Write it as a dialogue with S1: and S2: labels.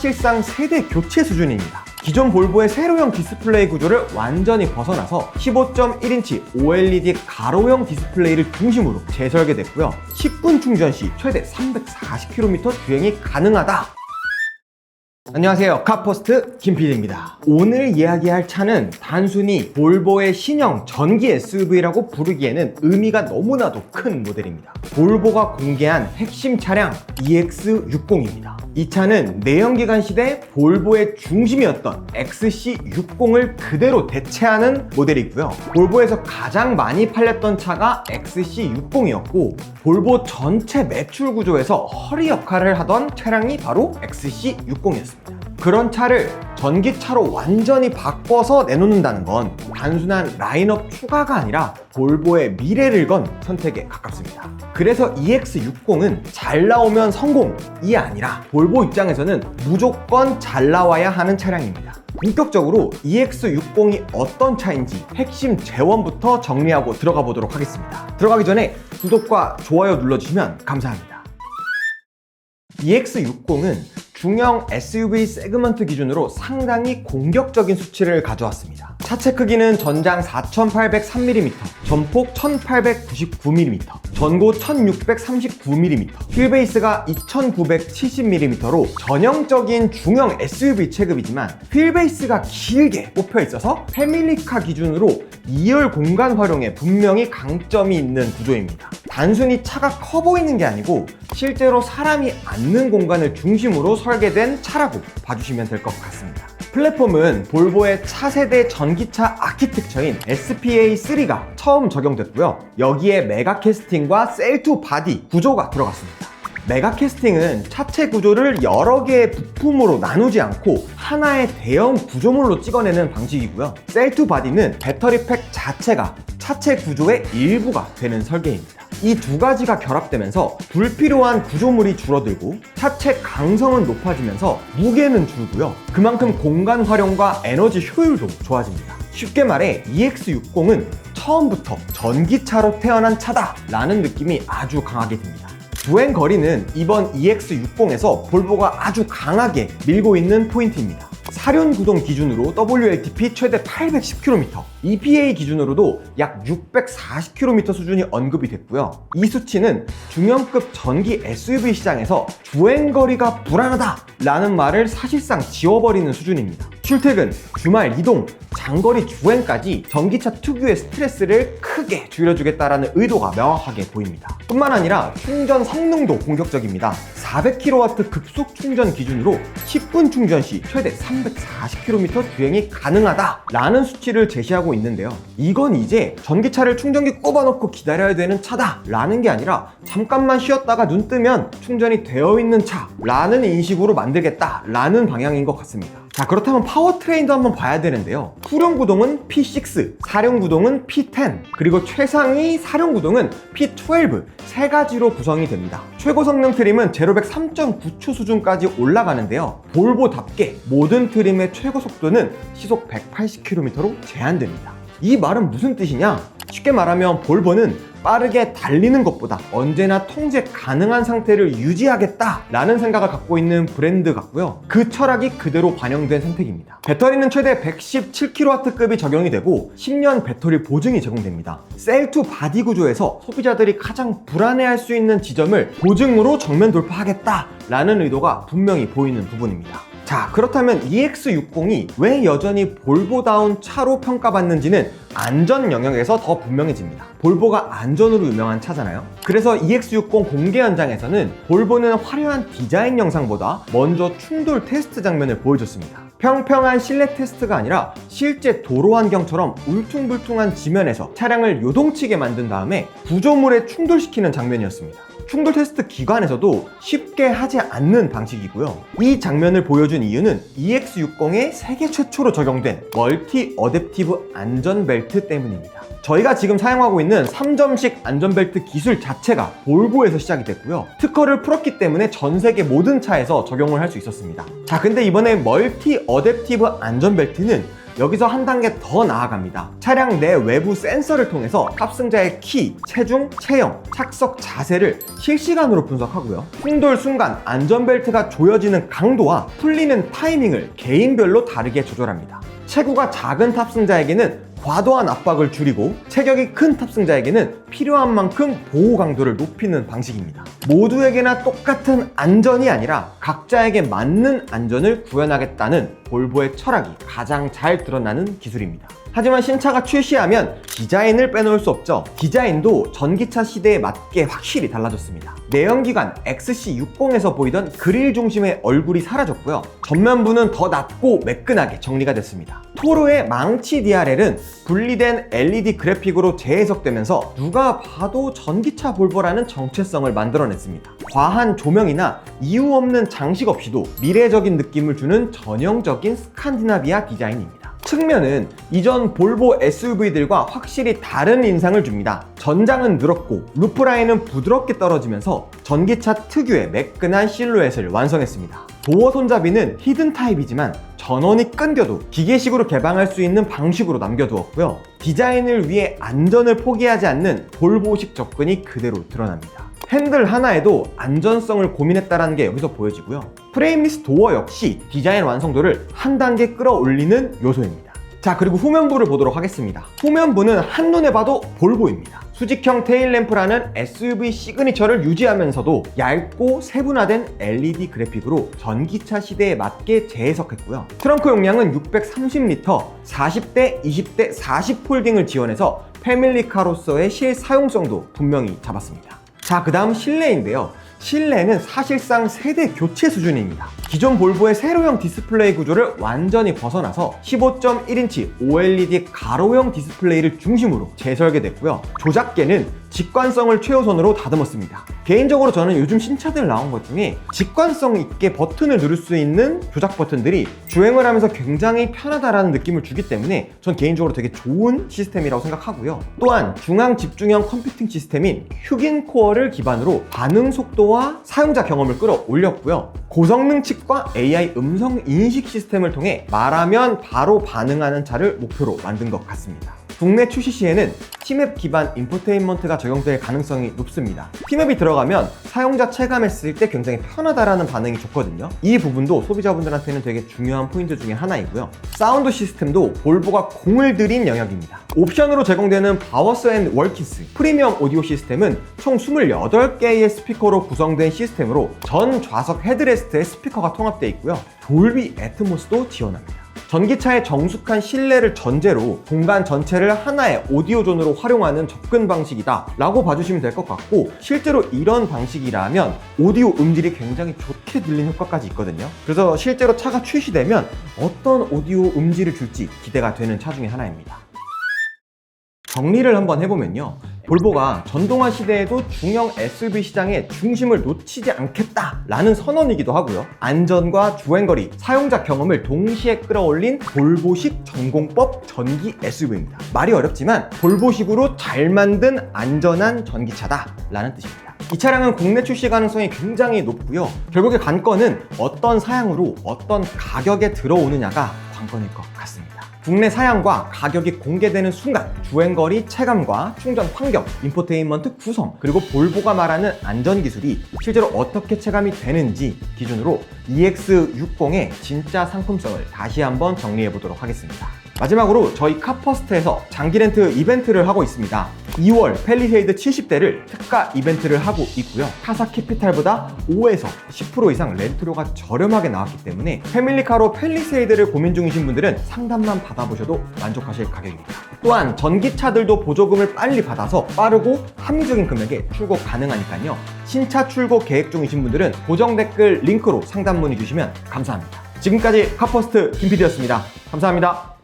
S1: 사실상 세대 교체 수준입니다. 기존 볼보의 세로형 디스플레이 구조를 완전히 벗어나서 15.1인치 OLED 가로형 디스플레이를 중심으로 재설계됐고요. 10분 충전 시 최대 340km 주행이 가능하다. 안녕하세요. 카포스트 김PD입니다. 오늘 이야기할 차는 단순히 볼보의 신형 전기 SUV라고 부르기에는 의미가 너무나도 큰 모델입니다. 볼보가 공개한 핵심 차량 EX60입니다. 이 차는 내연기관 시대 볼보의 중심이었던 XC60을 그대로 대체하는 모델이고요. 볼보에서 가장 많이 팔렸던 차가 XC60이었고 볼보 전체 매출 구조에서 허리 역할을 하던 차량이 바로 XC60이었습니다. 그런 차를 전기차로 완전히 바꿔서 내놓는다는 건 단순한 라인업 추가가 아니라 볼보의 미래를 건 선택에 가깝습니다. 그래서 EX60은 잘 나오면 성공이 아니라 볼보 입장에서는 무조건 잘 나와야 하는 차량입니다. 본격적으로 EX60이 어떤 차인지 핵심 재원부터 정리하고 들어가 보도록 하겠습니다. 들어가기 전에 구독과 좋아요 눌러주시면 감사합니다. EX60은 중형 SUV 세그먼트 기준으로 상당히 공격적인 수치를 가져왔습니다. 차체 크기는 전장 4803mm, 전폭 1899mm, 전고 1639mm, 휠베이스가 2970mm로 전형적인 중형 SUV 체급이지만 휠베이스가 길게 뽑혀 있어서 패밀리카 기준으로 2열 공간 활용에 분명히 강점이 있는 구조입니다. 단순히 차가 커 보이는 게 아니고 실제로 사람이 앉는 공간을 중심으로 설계된 차라고 봐주시면 될 것 같습니다. 플랫폼은 볼보의 차세대 전기차 아키텍처인 SPA3가 처음 적용됐고요. 여기에 메가 캐스팅과 셀2 바디 구조가 들어갔습니다. 메가 캐스팅은 차체 구조를 여러 개의 부품으로 나누지 않고 하나의 대형 구조물로 찍어내는 방식이고요. 셀2 바디는 배터리 팩 자체가 차체 구조의 일부가 되는 설계입니다. 이 두 가지가 결합되면서 불필요한 구조물이 줄어들고 차체 강성은 높아지면서 무게는 줄고요. 그만큼 공간 활용과 에너지 효율도 좋아집니다. 쉽게 말해 EX60은 처음부터 전기차로 태어난 차다 라는 느낌이 아주 강하게 듭니다. 주행 거리는 이번 EX60에서 볼보가 아주 강하게 밀고 있는 포인트입니다. 사륜 구동 기준으로 WLTP 최대 810km, EPA 기준으로도 약 640km 수준이 언급이 됐고요. 이 수치는 중형급 전기 SUV 시장에서 주행 거리가 불안하다라는 말을 사실상 지워버리는 수준입니다. 출퇴근, 주말 이동, 장거리 주행까지 전기차 특유의 스트레스를 크게 줄여주겠다라는 의도가 명확하게 보입니다. 뿐만 아니라 충전 성능도 공격적입니다. 400kW 급속 충전 기준으로 10분 충전 시 최대 340km 주행이 가능하다라는 수치를 제시하고 있는데요. 이건 이제 전기차를 충전기 꼽아놓고 기다려야 되는 차다라는 게 아니라 잠깐만 쉬었다가 눈 뜨면 충전이 되어 있는 차라는 인식으로 만들겠다라는 방향인 것 같습니다. 자 그렇다면 파워트레인도 한번 봐야 되는데요. 후륜 구동은 P6, 사륜 구동은 P10 그리고 최상위 사륜 구동은 P12 세 가지로 구성이 됩니다. 최고 성능 트림은 제로백 3.9초 수준까지 올라가는데요. 볼보답게 모든 트림의 최고 속도는 시속 180km로 제한됩니다. 이 말은 무슨 뜻이냐 쉽게 말하면 볼보는 빠르게 달리는 것보다 언제나 통제 가능한 상태를 유지하겠다라는 생각을 갖고 있는 브랜드 같고요. 그 철학이 그대로 반영된 선택입니다. 배터리는 최대 117kW급이 적용이 되고 10년 배터리 보증이 제공됩니다. 셀2 바디 구조에서 소비자들이 가장 불안해할 수 있는 지점을 보증으로 정면 돌파하겠다라는 의도가 분명히 보이는 부분입니다. 자 그렇다면 EX60이 왜 여전히 볼보다운 차로 평가받는지는 안전 영역에서 더 분명해집니다. 볼보가 안전으로 유명한 차잖아요. 그래서 EX60 공개 현장에서는 볼보는 화려한 디자인 영상보다 먼저 충돌 테스트 장면을 보여줬습니다. 평평한 실내 테스트가 아니라 실제 도로 환경처럼 울퉁불퉁한 지면에서 차량을 요동치게 만든 다음에 구조물에 충돌시키는 장면이었습니다. 충돌 테스트 기관에서도 쉽게 하지 않는 방식이고요. 이 장면을 보여준 이유는 EX60에 세계 최초로 적용된 멀티 어댑티브 안전벨트 때문입니다. 저희가 지금 사용하고 있는 3점식 안전벨트 기술 자체가 볼보에서 시작이 됐고요. 특허를 풀었기 때문에 전 세계 모든 차에서 적용을 할 수 있었습니다. 자, 근데 이번에 멀티 어댑티브 안전벨트는 여기서 한 단계 더 나아갑니다. 차량 내 외부 센서를 통해서 탑승자의 키, 체중, 체형, 착석 자세를 실시간으로 분석하고요. 충돌 순간 안전벨트가 조여지는 강도와 풀리는 타이밍을 개인별로 다르게 조절합니다. 체구가 작은 탑승자에게는 과도한 압박을 줄이고 체격이 큰 탑승자에게는 필요한 만큼 보호 강도를 높이는 방식입니다. 모두에게나 똑같은 안전이 아니라 각자에게 맞는 안전을 구현하겠다는 볼보의 철학이 가장 잘 드러나는 기술입니다. 하지만 신차가 출시하면 디자인을 빼놓을 수 없죠. 디자인도 전기차 시대에 맞게 확실히 달라졌습니다. 내연기관 XC60에서 보이던 그릴 중심의 얼굴이 사라졌고요. 전면부는 더 낮고 매끈하게 정리가 됐습니다. 토르의 망치 DRL은 분리된 LED 그래픽으로 재해석되면서 누가 봐도 전기차 볼보라는 정체성을 만들어냈습니다. 과한 조명이나 이유 없는 장식 없이도 미래적인 느낌을 주는 전형적인 스칸디나비아 디자인입니다. 측면은 이전 볼보 SUV들과 확실히 다른 인상을 줍니다. 전장은 늘었고 루프라인은 부드럽게 떨어지면서 전기차 특유의 매끈한 실루엣을 완성했습니다. 도어 손잡이는 히든 타입이지만 전원이 끊겨도 기계식으로 개방할 수 있는 방식으로 남겨두었고요. 디자인을 위해 안전을 포기하지 않는 볼보식 접근이 그대로 드러납니다. 핸들 하나에도 안전성을 고민했다는 게 여기서 보여지고요. 프레임리스 도어 역시 디자인 완성도를 한 단계 끌어올리는 요소입니다. 자, 그리고 후면부를 보도록 하겠습니다. 후면부는 한눈에 봐도 볼보입니다. 수직형 테일램프라는 SUV 시그니처를 유지하면서도 얇고 세분화된 LED 그래픽으로 전기차 시대에 맞게 재해석했고요. 트렁크 용량은 630리터, 40대, 20대, 40 폴딩을 지원해서 패밀리카로서의 실 사용성도 분명히 잡았습니다. 자, 그 다음 실내인데요. 실내는 사실상 세대 교체 수준입니다. 기존 볼보의 세로형 디스플레이 구조를 완전히 벗어나서 15.1인치 OLED 가로형 디스플레이를 중심으로 재설계됐고요. 조작계는 직관성을 최우선으로 다듬었습니다. 개인적으로 저는 요즘 신차들 나온 것 중에 직관성 있게 버튼을 누를 수 있는 조작 버튼들이 주행을 하면서 굉장히 편하다라는 느낌을 주기 때문에 전 개인적으로 되게 좋은 시스템이라고 생각하고요. 또한 중앙 집중형 컴퓨팅 시스템인 휴긴 코어를 기반으로 반응 속도와 사용자 경험을 끌어올렸고요. 고성능 칩과 AI 음성 인식 시스템을 통해 말하면 바로 반응하는 차를 목표로 만든 것 같습니다. 국내 출시 시에는 티맵 기반 인포테인먼트가 적용될 가능성이 높습니다. 티맵이 들어가면 사용자 체감했을 때 굉장히 편하다라는 반응이 좋거든요. 이 부분도 소비자분들한테는 되게 중요한 포인트 중에 하나이고요. 사운드 시스템도 볼보가 공을 들인 영역입니다. 옵션으로 제공되는 바워스 앤 월키스 프리미엄 오디오 시스템은 총 28개의 스피커로 구성된 시스템으로 전 좌석 헤드레스트에 스피커가 통합되어 있고요. 돌비 애트모스도 지원합니다. 전기차의 정숙한 실내를 전제로 공간 전체를 하나의 오디오존으로 활용하는 접근 방식이다 라고 봐주시면 될 것 같고 실제로 이런 방식이라면 오디오 음질이 굉장히 좋게 들리는 효과까지 있거든요 그래서 실제로 차가 출시되면 어떤 오디오 음질을 줄지 기대가 되는 차 중에 하나입니다 정리를 한번 해보면요. 볼보가 전동화 시대에도 중형 SUV 시장의 중심을 놓치지 않겠다라는 선언이기도 하고요. 안전과 주행거리, 사용자 경험을 동시에 끌어올린 볼보식 전공법 전기 SUV입니다. 말이 어렵지만 볼보식으로 잘 만든 안전한 전기차다라는 뜻입니다. 이 차량은 국내 출시 가능성이 굉장히 높고요. 결국에 관건은 어떤 사양으로 어떤 가격에 들어오느냐가 관건일 것 같습니다. 국내 사양과 가격이 공개되는 순간 주행거리 체감과 충전 환경, 인포테인먼트 구성, 그리고 볼보가 말하는 안전 기술이 실제로 어떻게 체감이 되는지 기준으로 EX60의 진짜 상품성을 다시 한번 정리해 보도록 하겠습니다. 마지막으로 저희 카퍼스트에서 장기 렌트 이벤트를 하고 있습니다. 2월 펠리세이드 70대를 특가 이벤트를 하고 있고요. 타사 캐피탈보다 5에서 10% 이상 렌트료가 저렴하게 나왔기 때문에 패밀리카로 펠리세이드를 고민 중이신 분들은 상담만 받아보셔도 만족하실 가격입니다. 또한 전기차들도 보조금을 빨리 받아서 빠르고 합리적인 금액에 출고 가능하니까요. 신차 출고 계획 중이신 분들은 고정 댓글 링크로 상담 문의 주시면 감사합니다. 지금까지 카퍼스트 김PD였습니다. 감사합니다.